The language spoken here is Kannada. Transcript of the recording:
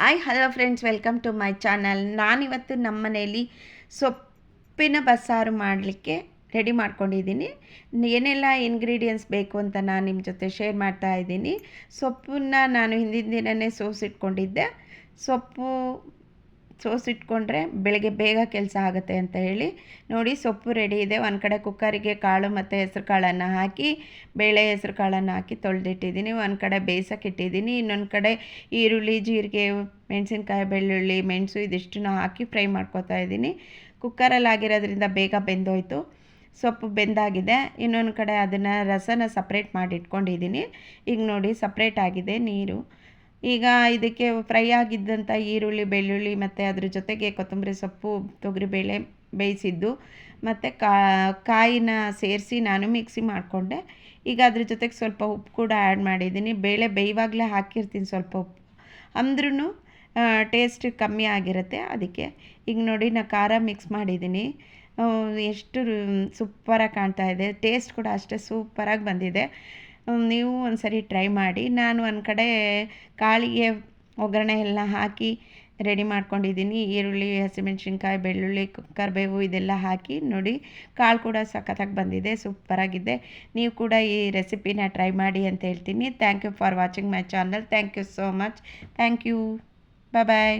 Hi hello friends welcome to my channel ನಾನಿವತ್ತು ನಮ್ಮ ಮನೆಯಲ್ಲಿ ಸೊಪ್ಪಿನ ಬಸ್ಸಾರು ಮಾಡಲಿಕ್ಕೆ ರೆಡಿ ಮಾಡ್ಕೊಂಡಿದ್ದೀನಿ. ಏನೆಲ್ಲ ಇಂಗ್ರೀಡಿಯೆಂಟ್ಸ್ ಬೇಕು ಅಂತ ನಾನು ನಿಮ್ಮ ಜೊತೆ ಶೇರ್ ಮಾಡ್ತಾ ಇದ್ದೀನಿ. ಸೊಪ್ಪನ್ನ ನಾನು ಹಿಂದಿನ ದಿನವೇ ಸೋಸಿಟ್ಕೊಂಡಿದ್ದೆ. ಸೊಪ್ಪು ಸೋಸಿಟ್ಕೊಂಡ್ರೆ ಬೆಳಗ್ಗೆ ಬೇಗ ಕೆಲಸ ಆಗುತ್ತೆ ಅಂತ ಹೇಳಿ ನೋಡಿ ಸೊಪ್ಪು ರೆಡಿ ಇದೆ. ಒಂದು ಕಡೆ ಕುಕ್ಕರಿಗೆ ಕಾಳು ಮತ್ತು ಹೆಸ್ರು ಕಾಳನ್ನು ಹಾಕಿ, ಬೇಳೆ ಹೆಸ್ರು ಕಾಳನ್ನು ಹಾಕಿ ತೊಳೆದಿಟ್ಟಿದ್ದೀನಿ. ಒಂದು ಕಡೆ ಬೇಯಿಸೋಕೆ ಇಟ್ಟಿದ್ದೀನಿ. ಇನ್ನೊಂದು ಕಡೆ ಈರುಳ್ಳಿ, ಜೀರಿಗೆ, ಮೆಣಸಿನ್ಕಾಯಿ, ಬೆಳ್ಳುಳ್ಳಿ, ಮೆಣಸು ಇದಿಷ್ಟನ್ನು ಹಾಕಿ ಫ್ರೈ ಮಾಡ್ಕೊತಾ ಇದ್ದೀನಿ. ಕುಕ್ಕರಲ್ಲಿ ಆಗಿರೋದ್ರಿಂದ ಬೇಗ ಬೆಂದೋಯ್ತು. ಸೊಪ್ಪು ಬೆಂದಾಗಿದೆ. ಇನ್ನೊಂದು ಕಡೆ ಅದನ್ನು ರಸನ ಸಪ್ರೇಟ್ ಮಾಡಿ ಇಟ್ಕೊಂಡಿದ್ದೀನಿ. ಈಗ ನೋಡಿ ಸಪ್ರೇಟ್ ಆಗಿದೆ ನೀರು. ಈಗ ಇದಕ್ಕೆ ಫ್ರೈ ಆಗಿದ್ದಂಥ ಈರುಳ್ಳಿ, ಬೆಳ್ಳುಳ್ಳಿ ಮತ್ತು ಅದ್ರ ಜೊತೆಗೆ ಕೊತ್ತಂಬರಿ ಸೊಪ್ಪು, ತೊಗರಿಬೇಳೆ ಬೇಯಿಸಿದ್ದು ಮತ್ತು ಕಾಯಿನ ಸೇರಿಸಿ ನಾನು ಮಿಕ್ಸಿ ಮಾಡಿಕೊಂಡೆ. ಈಗ ಅದ್ರ ಜೊತೆಗೆ ಸ್ವಲ್ಪ ಉಪ್ಪು ಕೂಡ ಆ್ಯಡ್ ಮಾಡಿದ್ದೀನಿ. ಬೇಳೆ ಬೇಯುವಾಗಲೇ ಹಾಕಿರ್ತೀನಿ ಸ್ವಲ್ಪ ಉಪ್ಪು. ಅಂದ್ರೂ ಟೇಸ್ಟ್ ಕಮ್ಮಿ ಆಗಿರುತ್ತೆ. ಅದಕ್ಕೆ ಈಗ ನೋಡಿ ನಾನು ಖಾರ ಮಿಕ್ಸ್ ಮಾಡಿದ್ದೀನಿ. ಎಷ್ಟು ಸೂಪರಾಗಿ ಕಾಣ್ತಾ ಇದೆ. ಟೇಸ್ಟ್ ಕೂಡ ಅಷ್ಟೇ ಸೂಪರಾಗಿ ಬಂದಿದೆ. ನೀವು ಒಂದು ಸರಿ ಟ್ರೈ ಮಾಡಿ. ನಾನು ಒಂದು ಕಡೆ ಕಾಳಿಗೆ ಒಗ್ಗರಣೆ ಎಲ್ಲ ಹಾಕಿ ರೆಡಿ ಮಾಡ್ಕೊಂಡಿದ್ದೀನಿ. ಈರುಳ್ಳಿ, ಹಸಿಮೆಣ್ಸಿನ್ಕಾಯಿ, ಬೆಳ್ಳುಳ್ಳಿ ಕರಿಬೇವು ಇದೆಲ್ಲ ಹಾಕಿ ನೋಡಿ. ಕಾಳು ಕೂಡ ಸಖತ್ತಾಗಿ ಬಂದಿದೆ ಸೂಪರಾಗಿದೆ ನೀವು ಕೂಡ ಈ ರೆಸಿಪಿನ ಟ್ರೈ ಮಾಡಿ ಅಂತ ಹೇಳ್ತೀನಿ. Thank you for watching my channel thank you so much thank you bye